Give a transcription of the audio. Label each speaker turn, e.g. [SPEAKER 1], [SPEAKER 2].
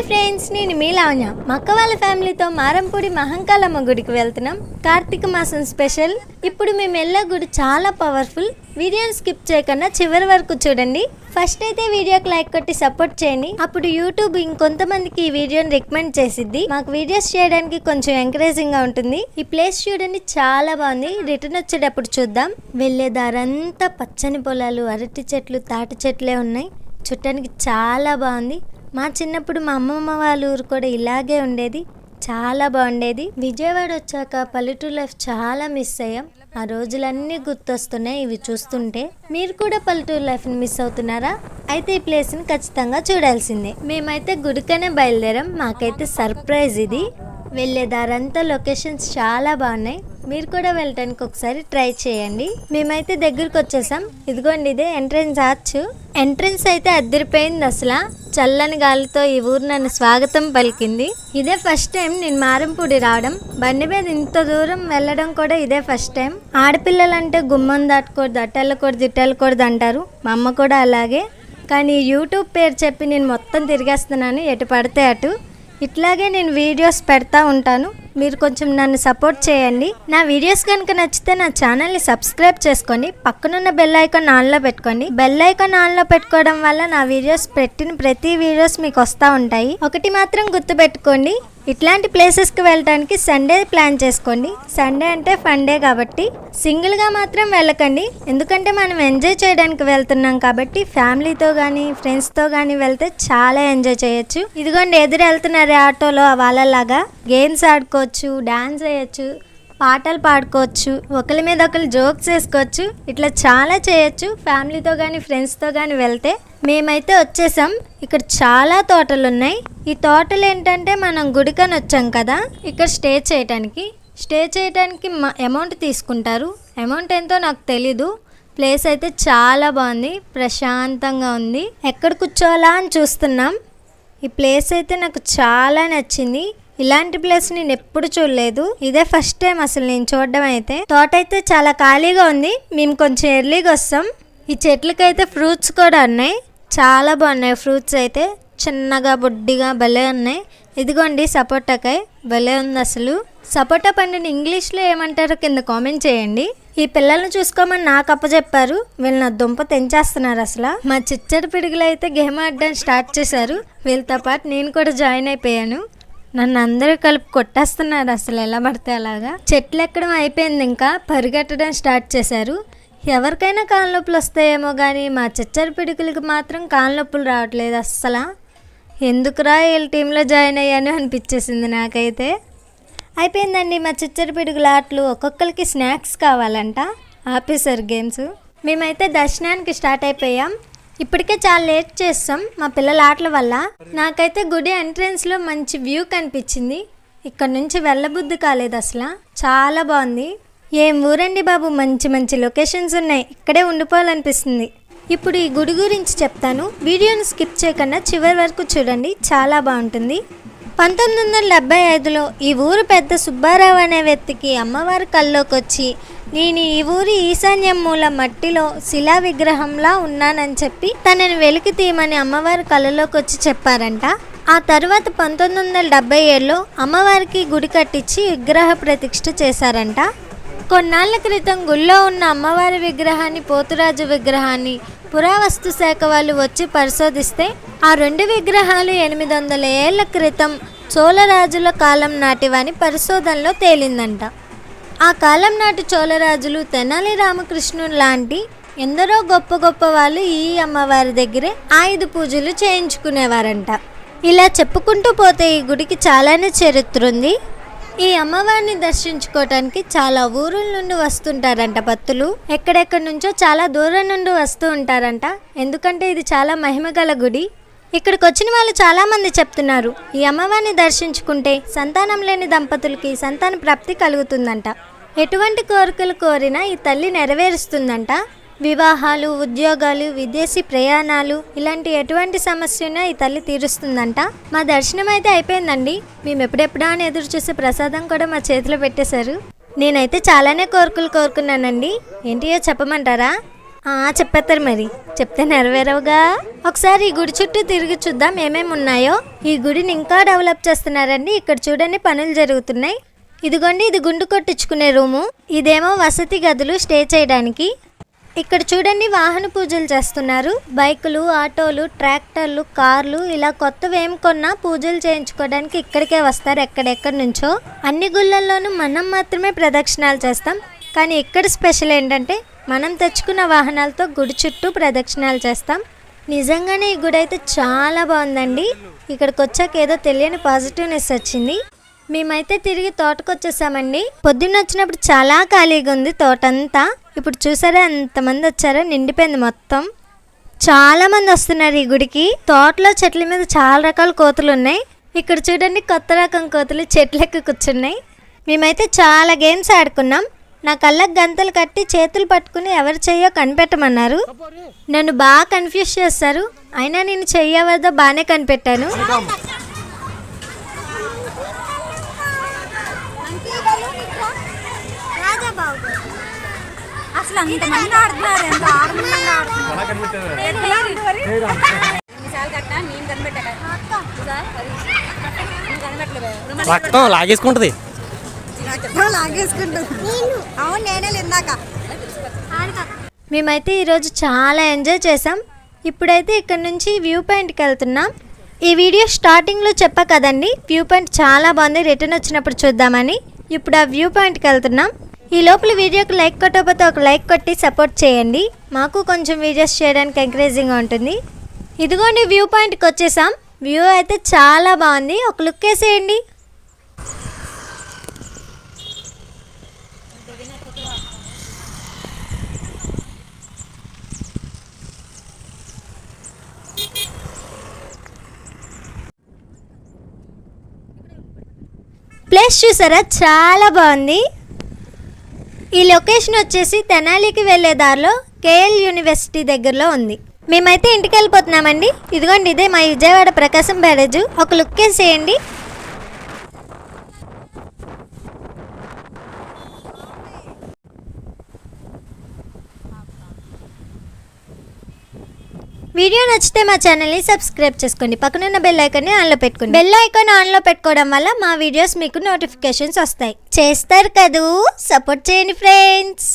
[SPEAKER 1] Hi friends నేను మీ లావణ్య. మక్క వాళ్ళ ఫ్యామిలీతో మారంపూడి మహంకాళమ్మ గుడికి వెళ్తున్నాం. కార్తీక మాసం స్పెషల్. ఇప్పుడు మేము వెళ్ళే గుడి చాలా పవర్ఫుల్. వీడియోని స్కిప్ చేయకుండా చివరి వరకు చూడండి. ఫస్ట్ అయితే వీడియోకి లైక్ కొట్టి సపోర్ట్ చేయండి. అప్పుడు యూట్యూబ్ ఇంకొంతమందికి ఈ వీడియోని రికమెండ్ చేసిద్ది. మాకు వీడియోస్ చేయడానికి కొంచెం ఎంకరేజింగ్గా ఉంటుంది. ఈ ప్లేస్ చూడండి చాలా బాగుంది. రిటర్న్ వచ్చేటప్పుడు చూద్దాం. వెళ్ళే దారంతా పచ్చని పొలాలు అరటి చెట్లు తాటి చెట్లే ఉన్నాయి. చుట్టానికి చాలా బాగుంది. మా చిన్నప్పుడు మా అమ్మమ్మ వాళ్ళ ఊరు కూడా ఇలాగే ఉండేది. చాలా బాగుండేది. విజయవాడ వచ్చాక పల్లెటూరు లైఫ్ చాలా మిస్ అయ్యాం. ఆ రోజులన్నీ గుర్తొస్తున్నాయి ఇవి చూస్తుంటే. మీరు కూడా పల్లెటూరు లైఫ్ని మిస్ అవుతున్నారా? అయితే ఈ ప్లేస్ని ఖచ్చితంగా చూడాల్సిందే. మేమైతే గుడికనే బయలుదేరాం. మాకైతే సర్ప్రైజ్ ఇది. వెళ్ళే దారంతా లొకేషన్స్ చాలా బాగున్నాయి. మీరు కూడా వెళ్ళటానికి ఒకసారి ట్రై చేయండి. మేమైతే దగ్గరికి వచ్చేసాం. ఇదిగోండి ఇదే ఎంట్రన్స్ ఆర్చ్. ఎంట్రన్స్ అయితే అద్దరిపోయింది అసలు. చల్లని గాలితో ఈ ఊరు నన్ను స్వాగతం పలికింది. ఇదే ఫస్ట్ టైం నేను మారంపూడి రావడం. బండి మీద ఇంత దూరం వెళ్ళడం కూడా ఇదే ఫస్ట్ టైం. ఆడపిల్లలంటే గుమ్మం దాటకూడదు అట్టెళ్ళకూడదు ఇట్టెళ్ళకూడదు అంటారు. మా అమ్మ కూడా అలాగే. కానీ యూట్యూబ్ పేరు చెప్పి నేను మొత్తం తిరిగేస్తున్నాను ఎటు పడితే అటు. ఇట్లాగే నేను వీడియోస్ పెడతా ఉంటాను. మీరు కొంచెం నన్ను సపోర్ట్ చేయండి. నా వీడియోస్ కనుక నచ్చితే నా ఛానల్ని సబ్స్క్రైబ్ చేసుకోండి పక్కనున్న బెల్ ఐకాన్ ఆన్లో పెట్టుకోండి. బెల్ ఐకాన్ ఆన్లో పెట్టుకోవడం వల్ల నా వీడియోస్ పెట్టిన ప్రతి వీడియోస్ మీకు వస్తూ ఉంటాయి. ఒకటి మాత్రం గుర్తుపెట్టుకోండి. ఇట్లాంటి ప్లేసెస్కి వెళ్ళడానికి సండే ప్లాన్ చేసుకోండి. సండే అంటే ఫన్ డే కాబట్టి సింగిల్గా మాత్రం వెళ్ళకండి. ఎందుకంటే మనం ఎంజాయ్ చేయడానికి వెళ్తున్నాం కాబట్టి ఫ్యామిలీతో కానీ ఫ్రెండ్స్తో కానీ వెళ్తే చాలా ఎంజాయ్ చేయొచ్చు. ఇదిగోండి ఎదురు వెళ్తున్నారు ఆటోలో వాళ్ళలాగా. గేమ్స్ ఆడుకోవచ్చు డాన్స్ వేయచ్చు. పాటలు పాడుకోవచ్చు ఒకరి మీద ఒకరు జోక్స్ వేసుకోవచ్చు ఇట్లా చాలా చేయొచ్చు. ఫ్యామిలీతో కానీ ఫ్రెండ్స్తో కానీ వెళ్తే మేమైతే వచ్చేసాం. ఇక్కడ చాలా తోటలు ఉన్నాయి ఈ తోటలు ఏంటంటే మనం గుడికని వచ్చాం కదా ఇక్కడ స్టే చేయడానికి స్టే చేయడానికి అమౌంట్ తీసుకుంటారు. అమౌంట్ ఎంతో నాకు తెలీదు. ప్లేస్ అయితే చాలా బాగుంది. ప్రశాంతంగా ఉంది. ఎక్కడ కూర్చోవాలా అని చూస్తున్నాం. ఈ ప్లేస్ అయితే నాకు చాలా నచ్చింది. ఇలాంటి ప్లేస్ నేను ఎప్పుడు చూడలేదు. ఇదే ఫస్ట్ టైం అసలు నేను చూడడం అయితే. తోట అయితే చాలా ఖాళీగా ఉంది. మేము కొంచెం ఎర్లీగా వస్తాం. ఈ చెట్లకైతే ఫ్రూట్స్ కూడా ఉన్నాయి. చాలా బాగున్నాయి ఫ్రూట్స్ అయితే. చిన్నగా బొడ్డిగా భలే ఉన్నాయి. ఇదిగోండి సపోటాకాయ. భలే ఉంది అసలు. సపోటా పండుని ఇంగ్లీష్లో ఏమంటారో కింద కామెంట్ చేయండి. ఈ పిల్లల్ని చూసుకోమని నాకు అప్పచెప్పారు వీళ్ళు నా దుంప తెంచేస్తున్నారు అసలు. మా చిచ్చడి పిడుగులు అయితే గేమ్ ఆడడం స్టార్ట్ చేశారు. వీళ్ళతో పాటు నేను కూడా జాయిన్ అయిపోయాను. నన్ను అందరూ కలిపి కొట్టేస్తున్నారు అసలు ఎలా పడితే అలాగా. చెట్లు ఎక్కడం అయిపోయింది ఇంకా పరిగెట్టడం స్టార్ట్ చేశారు. ఎవరికైనా కాళ్ళ నొప్పులు వస్తాయేమో కానీ మా చిచ్చరి పిడుకులకి మాత్రం కాళ్ళ నొప్పులు రావట్లేదు అస్సలు. ఎందుకురా వీళ్ళ టీంలో జాయిన్ అయ్యాను అనిపించేసింది నాకైతే. అయిపోయిందండి మా చిచ్చరి పిడుగుల ఆటలు. ఒక్కొక్కరికి స్నాక్స్ కావాలంట. ఆపేశారు గేమ్స్. మేమైతే దర్శనానికి స్టార్ట్ అయిపోయాం. ఇప్పటికే చాలా లేట్ చేస్తాం మా పిల్లల ఆటల వల్ల. నాకైతే గుడి ఎంట్రన్స్లో మంచి వ్యూ కనిపించింది. ఇక్కడ నుంచి వెళ్ళబుద్ధి కాలేదు అసలు. చాలా బాగుంది. ఏం ఊరండి బాబు? మంచి మంచి లొకేషన్స్ ఉన్నాయి. ఇక్కడే ఉండిపోవాలనిపిస్తుంది. ఇప్పుడు ఈ గుడి గురించి చెప్తాను. వీడియోని స్కిప్ చేయకుండా చివరి వరకు చూడండి. చాలా బాగుంటుంది. పంతొమ్మిది వందల డెబ్బై ఐదులో ఈ ఊరు పెద్ద సుబ్బారావు అనే వ్యక్తికి అమ్మవారి కల్లోకి వచ్చి నేను ఈ ఊరి ఈశాన్యం మూల మట్టిలో శిలా విగ్రహంలా ఉన్నానని చెప్పి తనని వెలికి తీయమని అమ్మవారి కళ్ళలోకి వచ్చి చెప్పారంట. ఆ తర్వాత పంతొమ్మిది వందల డెబ్బై ఏడులో అమ్మవారికి గుడి కట్టించి విగ్రహ ప్రతిష్ఠ చేశారంట. కొన్నాళ్ళ క్రితం గుళ్ళో ఉన్న అమ్మవారి విగ్రహాన్ని పోతురాజు విగ్రహాన్ని పురావస్తు శాఖ వాళ్ళు వచ్చి పరిశోధిస్తే ఆ రెండు విగ్రహాలు ఎనిమిది వందల ఏళ్ళ క్రితం చోళరాజుల కాలం నాటివని పరిశోధనలో తేలిందంట. ఆ కాలం నాటి చోళరాజులు తెనాలి రామకృష్ణుడు లాంటి ఎందరో గొప్ప గొప్ప వాళ్ళు ఈ అమ్మవారి దగ్గరే ఆయుధ పూజలు చేయించుకునేవారంట. ఇలా చెప్పుకుంటూ పోతే ఈ గుడికి చాలానే చరిత్ర ఉంది. ఈ అమ్మవారిని దర్శించుకోవటానికి చాలా ఊరుల నుండి వస్తుంటారంట భక్తులు. ఎక్కడెక్కడి నుంచో చాలా దూరం నుండి వస్తూ ఉంటారంట. ఎందుకంటే ఇది చాలా మహిమగల గుడి. ఇక్కడికి వచ్చిన వాళ్ళు చాలామంది చెప్తున్నారు ఈ అమ్మవారిని దర్శించుకుంటే సంతానం లేని దంపతులకి సంతాన ప్రాప్తి కలుగుతుందంట. ఎటువంటి కోరికలు కోరినా ఈ తల్లి నెరవేరుస్తుందంట. వివాహాలు ఉద్యోగాలు విదేశీ ప్రయాణాలు ఇలాంటి ఎటువంటి సమస్యను ఈ తల్లి తీరుస్తుందంట. మా దర్శనం అయితే అయిపోయిందండి. మేము ఎప్పుడెప్పుడా అని ఎదురు చూసే ప్రసాదం కూడా మా చేతిలో పెట్టేశారు. నేనైతే చాలానే కోరికలు కోరుకున్నానండి. ఏంటియో చెప్పమంటారా? ఆ చెప్పేస్తారు మరి. చెప్తే నెరవేరవుగా? ఒకసారి ఈ గుడి చుట్టూ తిరిగి చూద్దాం ఏమేమి ఉన్నాయో. ఈ గుడిని ఇంకా డెవలప్ చేస్తున్నారండి. ఇక్కడ చూడండి పనులు జరుగుతున్నాయి. ఇదిగోండి ఇది గుండు కొట్టించుకునే రూము. ఇదేమో వసతి గదులు స్టే చేయడానికి. ఇక్కడ చూడండి వాహన పూజలు చేస్తున్నారు. బైకులు ఆటోలు ట్రాక్టర్లు కార్లు ఇలా కొత్తవి ఏం కొన్నా పూజలు చేయించుకోవడానికి ఇక్కడికే వస్తారు ఎక్కడెక్కడి నుంచో. అన్ని గుళ్ళల్లోనూ మనం మాత్రమే ప్రదక్షిణాలు చేస్తాం. కానీ ఇక్కడ స్పెషల్ ఏంటంటే మనం తెచ్చుకున్న వాహనాలతో గుడి చుట్టూ ప్రదక్షిణాలు చేస్తాం. నిజంగానే ఈ గుడి అయితే చాలా బాగుందండి. ఇక్కడికి వచ్చాక ఏదో తెలియని పాజిటివ్నెస్ వచ్చింది. మేమైతే తిరిగి తోటకు వచ్చేసామండి పొద్దున్న వచ్చినప్పుడు చాలా ఖాళీగా ఉంది తోటంతా. ఇప్పుడు చూసారా ఎంతమంది వచ్చారో? నిండిపోయింది మొత్తం. చాలామంది వస్తున్నారు ఈ గుడికి. తోటలో చెట్ల మీద చాలా రకాల కోతులు ఉన్నాయి. ఇక్కడ చూడండి కొత్త రకం కోతులు చెట్లెక్కి కూర్చున్నాయి. మేమైతే చాలా గేమ్స్ ఆడుకున్నాం. నా కళ్ళకు గంతలు కట్టి చేతులు పట్టుకుని ఎవరు చెయ్యో కనిపెట్టమన్నారు. నన్ను బాగా కన్ఫ్యూజ్ చేస్తారు. అయినా నేను చెయ్యవద్దో బాగానే కనిపెట్టాను.
[SPEAKER 2] అసలు అంతమంది ఆడుతున్నారు. ఎంత ఆనందంగా ఆడుతున్నారు.
[SPEAKER 3] రక్తం లాగేసుకుంటది.
[SPEAKER 2] లాగేసుకుంటుంది. అవును నేనే ఇందాక
[SPEAKER 1] మేమైతే ఈరోజు చాలా ఎంజాయ్ చేసాం ఇప్పుడైతే ఇక్కడ నుంచి వ్యూ పాయింట్కి వెళ్తున్నాం. ఈ వీడియో స్టార్టింగ్లో చెప్పా కదండి వ్యూ పాయింట్ చాలా బాగుంది. రిటర్న్ వచ్చినప్పుడు చూద్దామని. ఇప్పుడు ఆ వ్యూ పాయింట్కి వెళ్తున్నాం. ఈ లోపల వీడియోకి లైక్ కొట్టకపోతే ఒక లైక్ కొట్టి సపోర్ట్ చేయండి. మాకు కొంచెం వీడియోస్ చేయడానికి ఎంకరేజింగ్గా ఉంటుంది. ఇదిగోండి వ్యూ పాయింట్కి వచ్చేసాం. వ్యూ అయితే చాలా బాగుంది. ఒక లుక్ వేసేయండి. ప్లేస్ చూసారా? చాలా బాగుంది. ఈ లొకేషన్ వచ్చేసి తెనాలికి వెళ్ళే దారిలో కేఎల్ యూనివర్సిటీ దగ్గరలో ఉంది. మేమైతే ఇంటికి వెళ్ళిపోతున్నామండి. ఇదిగోండి ఇదే మా విజయవాడ ప్రకాశం బ్యారేజ్. ఒక లుక్ వేసేయండి. వీడియో నచ్చితే మా ఛానల్ని సబ్స్క్రైబ్ చేసుకోండి పక్కనున్న బెల్ ఐకాన్ని ఆన్లో పెట్టుకోండి. బెల్ ఐకాన్ ఆన్లో పెట్టుకోవడం వల్ల మా వీడియోస్ మీకు నోటిఫికేషన్స్ వస్తాయి. చేస్తారు కదూ? సపోర్ట్ చేయండి ఫ్రెండ్స్